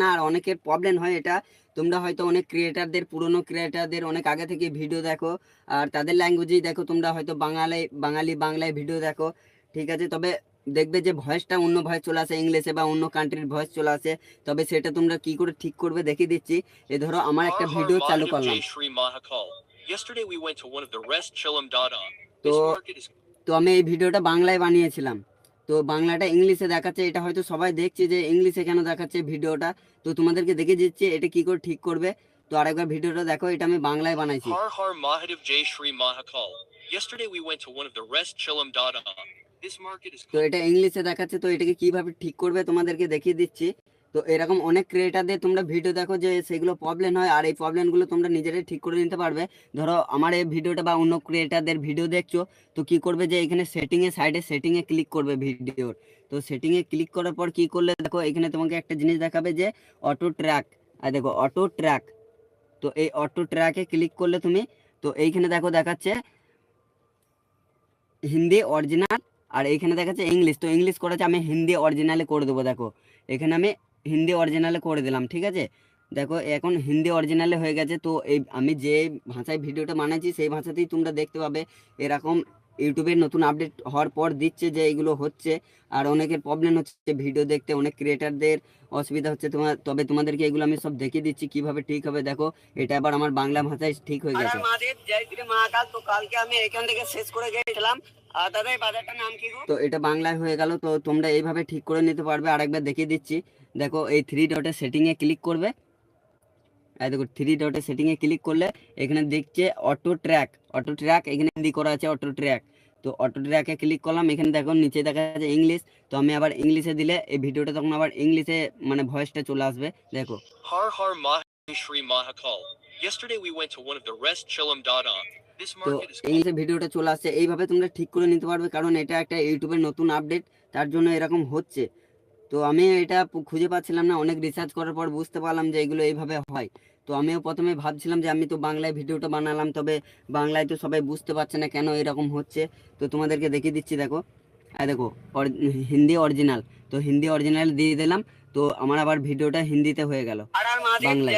না আর অনেকের প্রবলেম হয় এটা। তোমরা হয়তো অনেক ক্রিয়েটারদের পুরনো ক্রিয়েটারদের অনেক আগে থেকে ভিডিও দেখো আর তাদের ল্যাঙ্গুয়েজেই দেখো তোমরা হয়তো বাঙালি বাঙালি বাংলায় ভিডিও দেখো ঠিক আছে? তবে দেখবে যে ভয়েসটা অন্য ভয়েস চলে আসে ইংলিশে বা অন্য কান্ট্রির ভয়েস চলে আসে তবে সেটা তোমরা কি করে ঠিক করবে দেখিয়ে দিচ্ছি। এ ধরো আমার একটা ভিডিও চালু করলাম. তো তো আমি এই ভিডিওটা বাংলায় বানিয়েছিলাম। তো বাংলাটা ইংলিশে দেখাচ্ছে এটা হয়তো সবাই দেখছে যে ইংলিশে কেন দেখাচ্ছে ভিডিওটা। তো তোমাদেরকে দেখে দিচ্ছে এটা কি করে ঠিক করবে। তো আরেকবার ভিডিওটা দেখো এটা আমি বাংলায় বানাইছি। হর হর মহাদেব জয় শ্রী মহাকাল Yesterday we went to one of the rest Chilam Dada. This market is তো এটা ইংলিশে দেখাচ্ছে তো এটাকে কীভাবে ঠিক করবে তোমাদেরকে দেখিয়ে দিচ্ছি। তো এরকম অনেক ক্রিয়েটারদের তোমরা ভিডিও দেখো যে সেগুলো প্রবলেম হয়, আর এই প্রবলেমগুলো তোমরা নিজেরাই ঠিক করে নিতে পারবে। ধরো আমার এই ভিডিওটা বা অন্য ক্রিয়েটারদের ভিডিও দেখছ, তো কি করবে যে এখানে সেটিংয়ে সাইডে সেটিংয়ে ক্লিক করবে ভিডিওর তো সেটিংয়ে ক্লিক করার পর কি করলে দেখো, এখানে তোমাকে একটা জিনিস দেখাবে যে অটো ট্র্যাক আর দেখো অটো ট্র্যাক তো এই অটো ট্র্যাকে ক্লিক করলে তুমি, তো এইখানে দেখো দেখাচ্ছে হিন্দি অরিজিনাল আর এইখানে দেখাচ্ছে ইংলিশ তো ইংলিশ করেছে আমি হিন্দি অরিজিনালে করে দেবো, দেখো। এখানে আমি হিন্দি অরিজিনালে করে দিলাম ঠিক আছে? দেখো এখন হিন্দি অরিজিনালে হয়ে গেছে তো এই আমি যে ভাষায় ভিডিওটা বানাইছি সেই ভাষাতেই তোমরা দেখতে পাবে এরকম ইউটিউবের নতুন আপডেট হওয়ার পর দিচ্ছে যে এগুলো হচ্ছে আর অনেকের প্রবলেম হচ্ছে ভিডিও দেখতে অনেক ক্রিয়েটারদের অসুবিধা হচ্ছে তোমার তবে তোমাদেরকে এগুলো আমি সব দেখিয়ে দিচ্ছি কীভাবে ঠিক হবে দেখো এটা আবার আমার বাংলা ভাষায় ঠিক হয়ে গেছে। মহাকাল তো কালকে আমি এখান থেকে শেষ করে গিয়েছিলাম আর দাদা এই বাজারটার নাম কি গো? তো এটা বাংলায় হয়ে গেল তো তোমরা এইভাবে ঠিক করে নিতে পারবে। আরেকবার দেখিয়ে দিচ্ছি। দেখো এই থ্রি ডটের সেটিংয়ে ক্লিক করবে। এই দেখো থ্রি ডটের সেটিংয়ে ক্লিক করলে এখানে দেখছে অটো ট্র্যাক অটো ট্র্যাক এখানে হিন্দি করা আছে অটো ট্র্যাক তো অটো ট্র্যাকে ক্লিক করলাম। এখানে দেখো নিচে দেখা যাচ্ছে ইংলিশ তো আমি আবার ইংলিশে দিলে এই ভিডিওটা তখন আবার ইংলিশে মানে ভয়েসটা চলে আসবে। দেখো। Har Har Mahadev Jai Shri Yesterday we went to one of the rest Chilam Dada. তো এই ইংলিশে ভিডিওটা চলে আসছে এইভাবে তোমরা ঠিক করে নিতে পারবে কারণ এটা একটা ইউটিউবের নতুন আপডেট তার জন্য এরকম হচ্ছে। তো আমি এটা খুঁজে পাচ্ছিলাম না অনেক রিসার্চ করার পর বুঝতে পারলাম যে এগুলো এইভাবে হয়। তো আমিও প্রথমে ভাবছিলাম যে আমি তো বাংলায় ভিডিওটা বানালাম তবে বাংলায় তো সবাই বুঝতে পারছে না কেন এরকম হচ্ছে। তো তোমাদেরকে দেখিয়ে দিচ্ছি দেখো। আর দেখো হিন্দি অরিজিনাল তো হিন্দি অরিজিনাল দিয়ে দিলাম তো আমার আবার ভিডিওটা হিন্দিতে হয়ে গেল বাংলায়।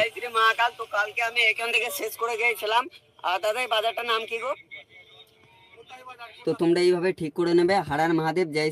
তো কালকে আমি এখান থেকে শেষ করে গিয়েছিলাম। আর দাদা এই বাজারটার নাম কি গো তো তোমরা এইভাবে ঠিক করে নেবে হারার মহাদেব জয়